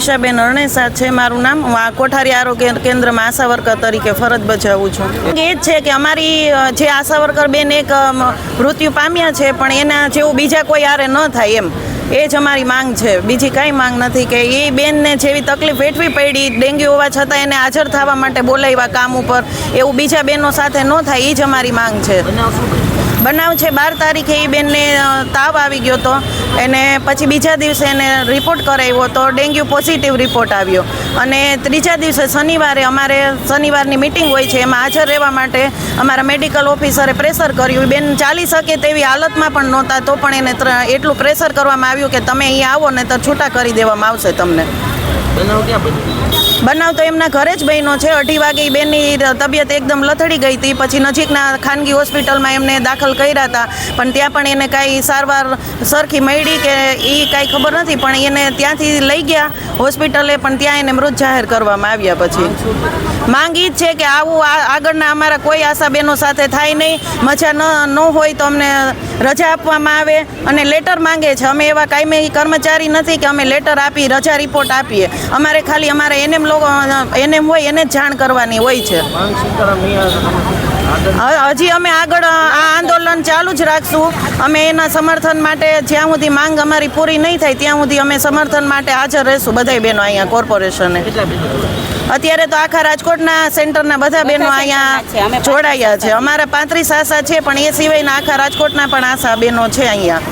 ઈશાબેન અરણેસા છે, મારું નામ હું આ કોઠારી આરોગ્ય કેન્દ્રમાં આશા વર્કર તરીકે ફરજ બજાવું છું. એ જ છે કે અમારી જે આશા વર્કર બેન એક મૃત્યુ પામ્યા છે, પણ એના જેવું બીજા કોઈ આરે ન થાય એમ. એ જ અમારી માંગ છે. બીજી કાંઈ માંગ નથી કે એ બેનને જેવી તકલીફ વેઠવી પડી, ડેન્ગ્યુ હોવા છતાં એને હાજર થવા માટે બોલાવ્યા કામ ઉપર, એવું બીજા બેનો સાથે ન થાય, એ જ અમારી માંગ છે. બનાવ છે બાર તારીખે એ બેનને તાવ આવી ગયો હતો એને પછી બીજા દિવસે એને રિપોર્ટ કરાવ્યો તો ડેન્ગ્યુ પોઝિટિવ રિપોર્ટ આવ્યો. અને ત્રીજા દિવસે શનિવારે અમારે શનિવારની મિટિંગ હોય છે, એમાં હાજર રહેવા માટે અમારા મેડિકલ ઓફિસરે પ્રેશર કર્યું. બેન ચાલી શકે તેવી હાલતમાં પણ નહોતા, તો પણ એને એટલું પ્રેશર કરવામાં આવ્યું કે તમે અહીંયા આવો ને તો છૂટા કરી દેવામાં આવશે તમને. બનાવ ક્યાં બનાવ તો એમના ઘરે જ બહેનો છે. અઢી વાગે બેનની તબિયત એકદમ લથડી ગઈ હતી પછી નજીકના ખાનગી હોસ્પિટલમાં એમને દાખલ કર્યા હતા પણ ત્યાં પણ એને કાંઈ સારવાર સરખી મળી કે એ કાંઈ ખબર નથી. પણ એને ત્યાંથી લઈ ગયા હોસ્પિટલે, પણ ત્યાં એને મૃત જાહેર કરવામાં આવ્યા પછી. માંગ ઈ જ છે કે આવું આગળના અમારા કોઈ આશા બહેનો સાથે થાય નહીં. મજા ન ન હોય તો અમને રજા આપવામાં આવે અને લેટર માંગે છે. અમે એવા કાયમી કર્મચારી નથી કે અમે લેટર આપી, રજા રિપોર્ટ આપીએ. અમારે ખાલી અમારે એનએમ લોકો એનએમ હોય એને જ જાણ કરવાની હોય છે. હજી અમે આગળ આ આંદોલન ચાલુ જ રાખશું. અમે એના સમર્થન માટે જ્યાં સુધી માંગ અમારી પૂરી નહીં થાય ત્યાં સુધી અમે સમર્થન માટે હાજર રહેશું બધાય બહેનો અહીંયા કોર્પોરેશને. અત્યારે તો આખા રાજકોટના સેન્ટરના બધા બહેનો અહીંયા જોડાયા છે. અમારા પાંત્રીસ આશા છે પણ એ સિવાયના આખા રાજકોટના પણ આશા બહેનો છે અહીંયા.